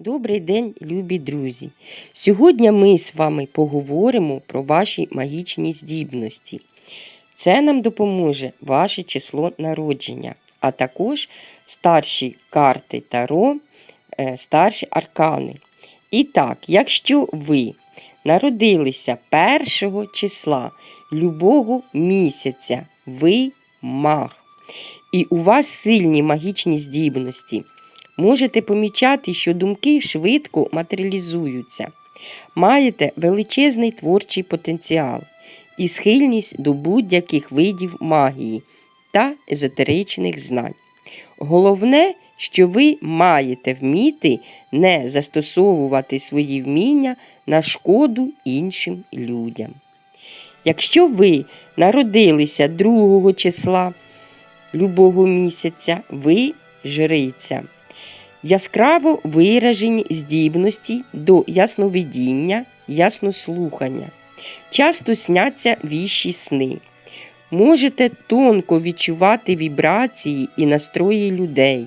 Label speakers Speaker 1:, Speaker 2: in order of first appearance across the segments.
Speaker 1: Добрий день, любі друзі! Сьогодні ми з вами поговоримо про ваші магічні здібності. Це нам допоможе ваше число народження, а також старші карти Таро, е, старші аркани. І так, якщо ви народилися першого числа любого місяця, ви маг, і у вас сильні магічні здібності. Можете помічати, що думки швидко матеріалізуються. Маєте величезний творчий потенціал і схильність до будь-яких видів магії та езотеричних знань. Головне, що ви маєте вміти не застосовувати свої вміння на шкоду іншим людям. Якщо ви народилися 2 числа любого місяця, ви жриця яскраво виражені здібності до ясновидіння, яснослухання. Часто сняться віщі сни. Можете тонко відчувати вібрації і настрої людей.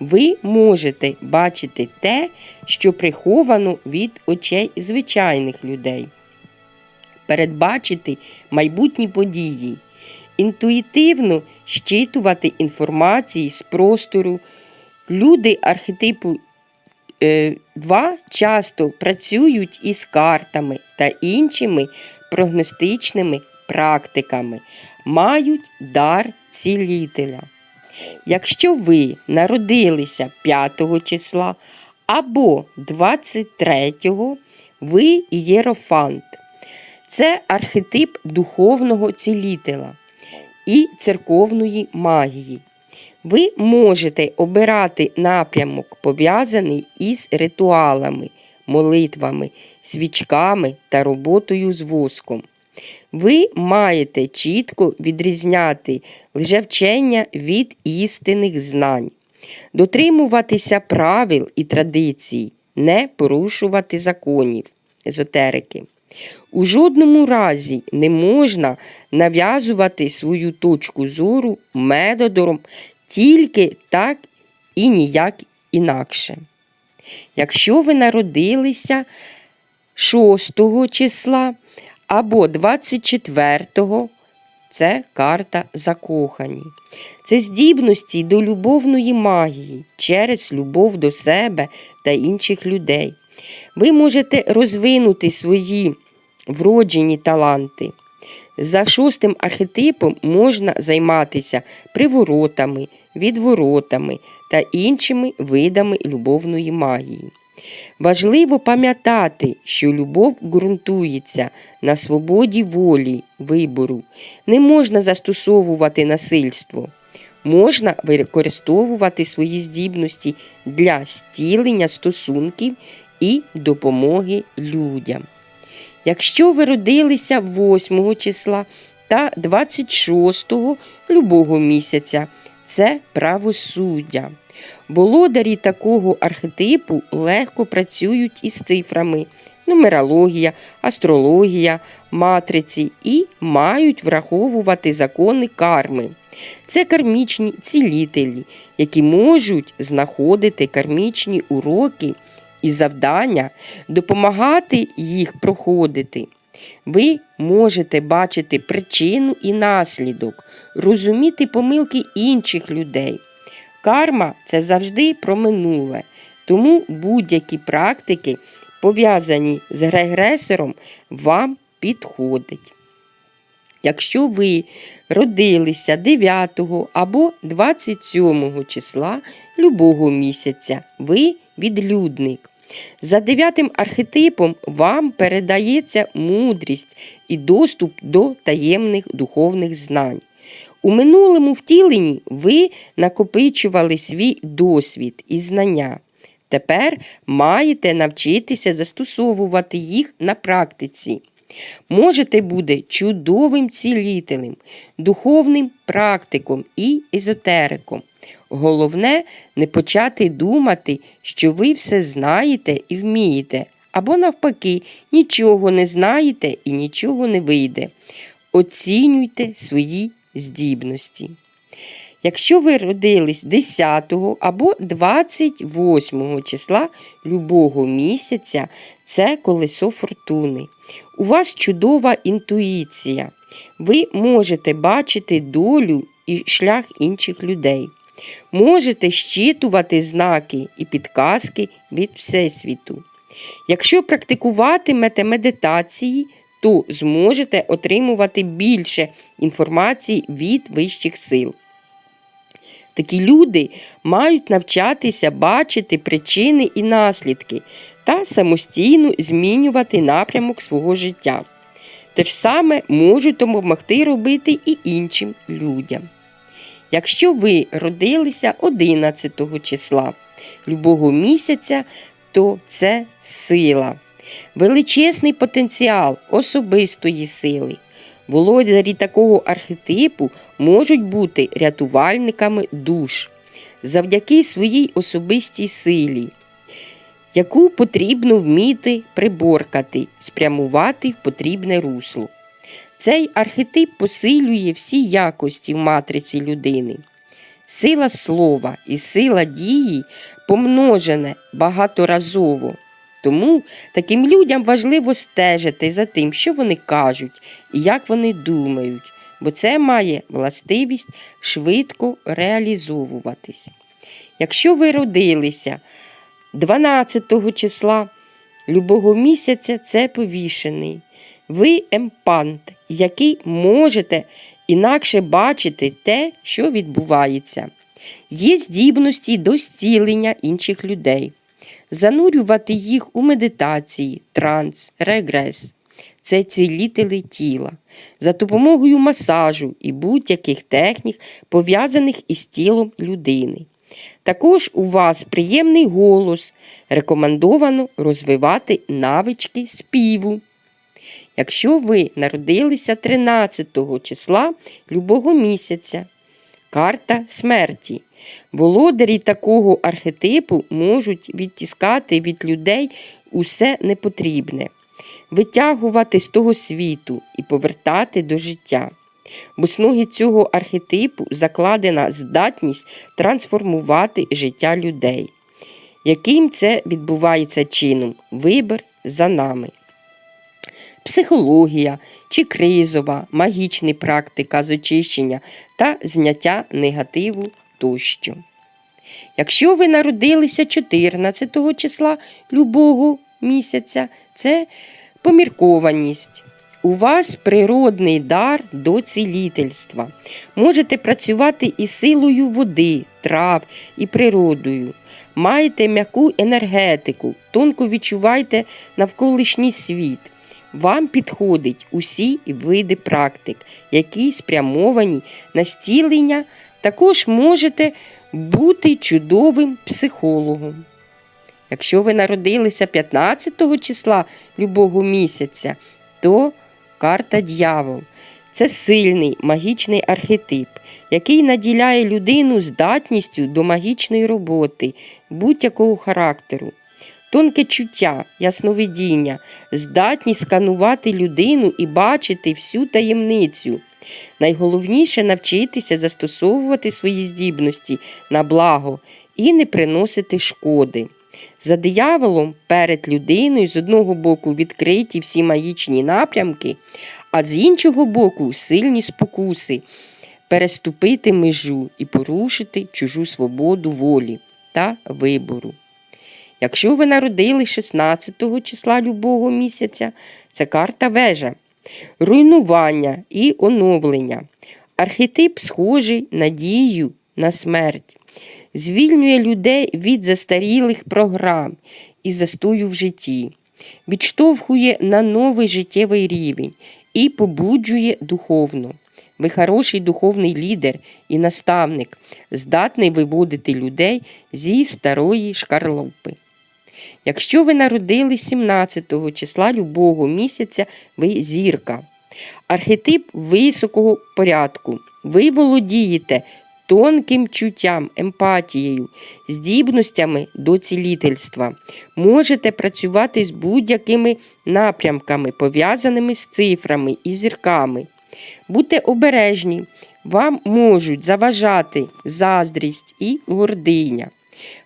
Speaker 1: Ви можете бачити те, що приховано від очей звичайних людей, передбачити майбутні події, інтуїтивно щитувати інформації з простору. Люди архетипу 2 часто працюють із картами та іншими прогностичними практиками, мають дар цілителя. Якщо ви народилися 5 числа або 23, ви єрофант. Це архетип духовного цілителя і церковної магії. Ви можете обирати напрямок, пов'язаний із ритуалами, молитвами, свічками та роботою з воском. Ви маєте чітко відрізняти лжевчення від істинних знань, дотримуватися правил і традицій, не порушувати законів езотерики. У жодному разі не можна нав'язувати свою точку зору методом тільки так і ніяк інакше. Якщо ви народилися 6 числа або 24, це карта закохані. Це здібності до любовної магії через любов до себе та інших людей. Ви можете розвинути свої вроджені таланти. За шостим архетипом можна займатися приворотами, відворотами та іншими видами любовної магії. Важливо пам'ятати, що любов ґрунтується на свободі волі, вибору. Не можна застосовувати насильство. Можна використовувати свої здібності для стілення стосунків і допомоги людям. Якщо ви родилися 8 числа та 26 любого місяця, це правосуддя. Володарі такого архетипу легко працюють із цифрами, нумерологія, астрологія, матриці і мають враховувати закони карми. Це кармічні цілителі, які можуть знаходити кармічні уроки і завдання допомагати їх проходити. Ви можете бачити причину і наслідок, розуміти помилки інших людей. Карма це завжди про минуле, тому будь-які практики, пов'язані з регресором, вам підходять. Якщо ви родилися 9 або 27 числа любого місяця, ви відлюдник. За дев'ятим архетипом вам передається мудрість і доступ до таємних духовних знань. У минулому втіленні ви накопичували свій досвід і знання. Тепер маєте навчитися застосовувати їх на практиці. Можете бути чудовим цілителем, духовним практиком і езотериком. Головне не почати думати, що ви все знаєте і вмієте, або навпаки, нічого не знаєте і нічого не вийде. Оцінюйте свої здібності. Якщо ви родились 10 або 28 числа любого місяця, це колесо фортуни. У вас чудова інтуїція. Ви можете бачити долю і шлях інших людей. Можете щитувати знаки і підказки від Всесвіту. Якщо практикуватимете медитації, то зможете отримувати більше інформації від вищих сил. Такі люди мають навчатися бачити причини і наслідки та самостійно змінювати напрямок свого життя. Те ж саме можуть допомогти робити і іншим людям. Якщо ви родилися 11 числа любого місяця, то це сила, величезний потенціал особистої сили. Володарі такого архетипу можуть бути рятувальниками душ завдяки своїй особистій силі, яку потрібно вміти приборкати, спрямувати в потрібне русло. Цей архетип посилює всі якості в матриці людини. Сила слова і сила дії помножене багаторазово. Тому таким людям важливо стежити за тим, що вони кажуть і як вони думають, бо це має властивість швидко реалізовуватись. Якщо ви родилися 12 числа любого місяця, це повішений. Ви емпант, який можете інакше бачити те, що відбувається. Є здібності до зцілення інших людей, занурювати їх у медитації, транс, регрес. Це цілітели тіла за допомогою масажу і будь-яких технік, пов'язаних із тілом людини. Також у вас приємний голос, рекомендовано розвивати навички співу. Якщо ви народилися 13 числа любого місяця, карта смерті. Володарі такого архетипу можуть відтіскати від людей усе непотрібне, витягувати з того світу і повертати до життя. В основі цього архетипу закладена здатність трансформувати життя людей. Яким це відбувається чином? Вибір за нами. Психологія чи кризова, магічна практика з очищення та зняття негативу тощо. Якщо ви народилися 14 числа любого місяця, це поміркованість. У вас природний дар до цілительства. Можете працювати із силою води, трав і природою. Маєте м'яку енергетику, тонко відчувайте навколишній світ. Вам підходять усі види практик, які спрямовані на зцілення, також можете бути чудовим психологом. Якщо ви народилися 15 числа любого місяця, то карта дьявол це сильний магічний архетип, який наділяє людину здатністю до магічної роботи будь-якого характеру. Тонке чуття, ясновидіння, здатність сканувати людину і бачити всю таємницю. Найголовніше навчитися застосовувати свої здібності на благо і не приносити шкоди. За дияволом перед людиною з одного боку відкриті всі магічні напрямки, а з іншого боку сильні спокуси переступити межу і порушити чужу свободу волі та вибору. Якщо ви народили 16 числа любого місяця, це карта вежа, руйнування і оновлення. Архетип схожий на дію на смерть, звільнює людей від застарілих програм і застою в житті, відштовхує на новий життєвий рівень і побуджує духовно. Ви хороший духовний лідер і наставник, здатний виводити людей зі старої шкарлупи. Якщо ви народили 17 числа любого місяця, ви зірка. Архетип високого порядку. Ви володієте тонким чуттям, емпатією, здібностями до цілительства. Можете працювати з будь-якими напрямками, пов'язаними з цифрами і зірками. Будьте обережні, Вам можуть заважати заздрість і гординя.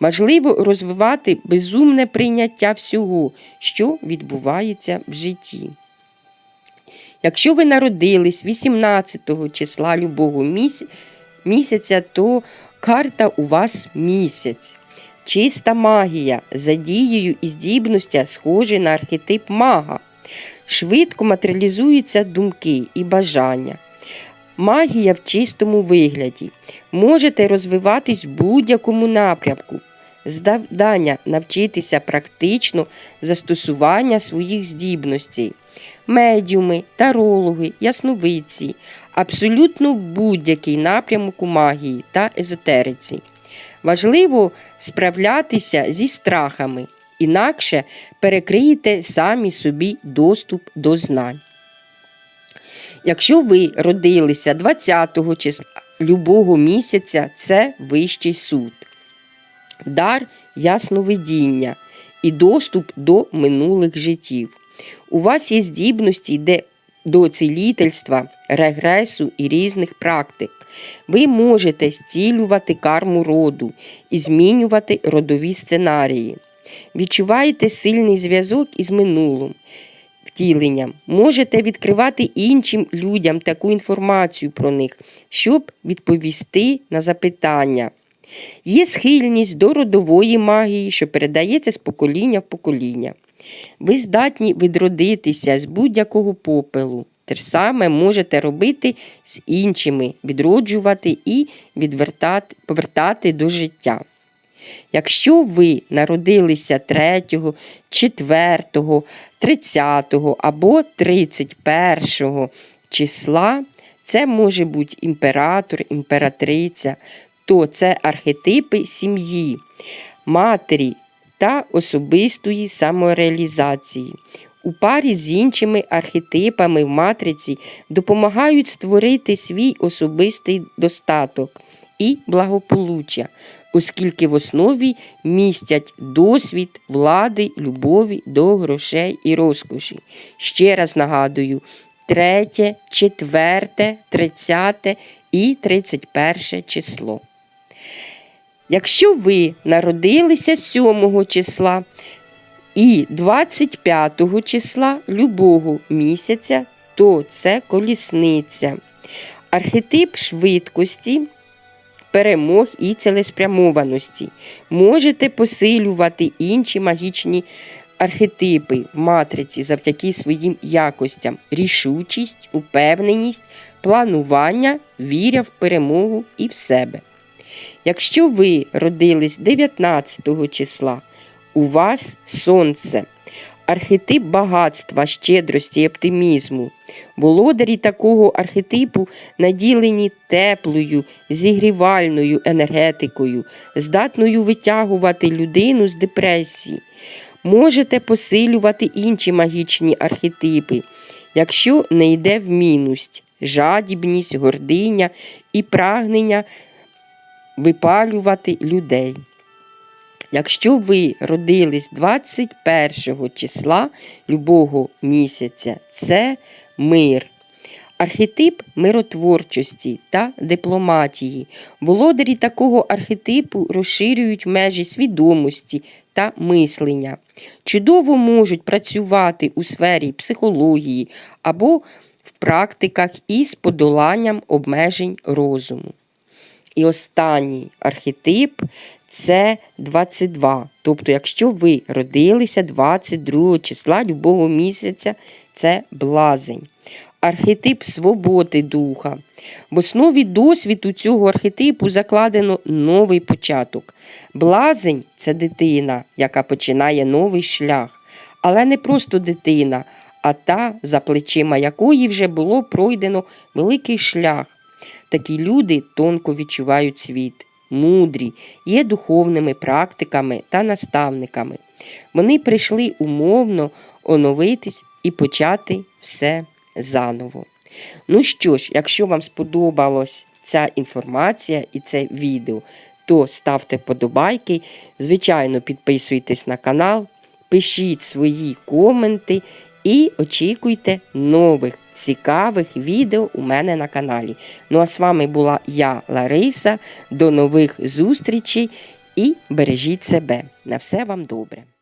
Speaker 1: Важливо розвивати безумне прийняття всього, що відбувається в житті. Якщо ви народились 18 числа любого місяця, то карта у вас місяць. Чиста магія за дією і здібності схожі на архетип мага. Швидко матеріалізуються думки і бажання. Магія в чистому вигляді. Можете розвиватись в будь-якому напрямку. Завдання навчитися практично застосування своїх здібностей. Медіуми, тарологи, ясновидці, абсолютно будь-який напрямок у магії та езотериці. Важливо справлятися зі страхами, інакше перекриєте самі собі доступ до знань. Якщо ви родилися 20 числа любого місяця, це вищий суд, дар ясновидіння і доступ до минулих життів. У вас є здібності де до цілительства, регресу і різних практик. Ви можете зцілювати карму роду і змінювати родові сценарії. Відчуваєте сильний зв'язок із минулим втіленням. Можете відкривати іншим людям таку інформацію про них, щоб відповісти на запитання. Є схильність до родової магії, що передається з покоління в покоління. Ви здатні відродитися з будь-якого попелу. Те ж саме можете робити з іншими, відроджувати і відвертати, повертати до життя. Якщо ви народилися 3, 4, 30 або 31 числа, це може бути імператор, імператриця, то це архетипи сім'ї, матері та особистої самореалізації. У парі з іншими архетипами в матриці допомагають створити свій особистий достаток і благополуччя, оскільки в основі містять досвід влади, любові до грошей і розкоші. Ще раз нагадую: третє, четверте, тридцяте і тридцять перше число. Якщо ви народилися 7 числа і 25 числа любого місяця, то це колісниця. Архетип швидкості, перемог і цілеспрямованості. Можете посилювати інші магічні архетипи в матриці завдяки своїм якостям: рішучість, упевненість, планування, віря в перемогу і в себе. Якщо ви родились 19 числа, у вас сонце, архетип багатства, щедрості і оптимізму. Володарі такого архетипу наділені теплою, зігрівальною енергетикою, здатною витягувати людину з депресії. Можете посилювати інші магічні архетипи, якщо не йде в мінус, жадібність, гординя і прагнення випалювати людей. Якщо ви родились 21 числа любого місяця, це мир. Архетип миротворчості та дипломатії. Володарі такого архетипу розширюють межі свідомості та мислення. Чудово можуть працювати у сфері психології або в практиках із подоланням обмежень розуму. І останній архетип це 22. Тобто, якщо ви родилися 22 числа любого місяця, це блазень. Архетип свободи духа. В основі досвіду цього архетипу закладено новий початок. Блазень це дитина, яка починає новий шлях. Але не просто дитина, а та, за плечима якої вже було пройдено великий шлях. Такі люди тонко відчувають світ, мудрі, є духовними практиками та наставниками. Вони прийшли умовно оновитись і почати все заново. Ну що ж, якщо вам сподобалась ця інформація і це відео, то ставте подобайки, звичайно, підписуйтесь на канал, пишіть свої коменти і очікуйте нових цікавих відео у мене на каналі. Ну а з вами була я, Лариса. До нових зустрічей і бережіть себе. На все вам добре.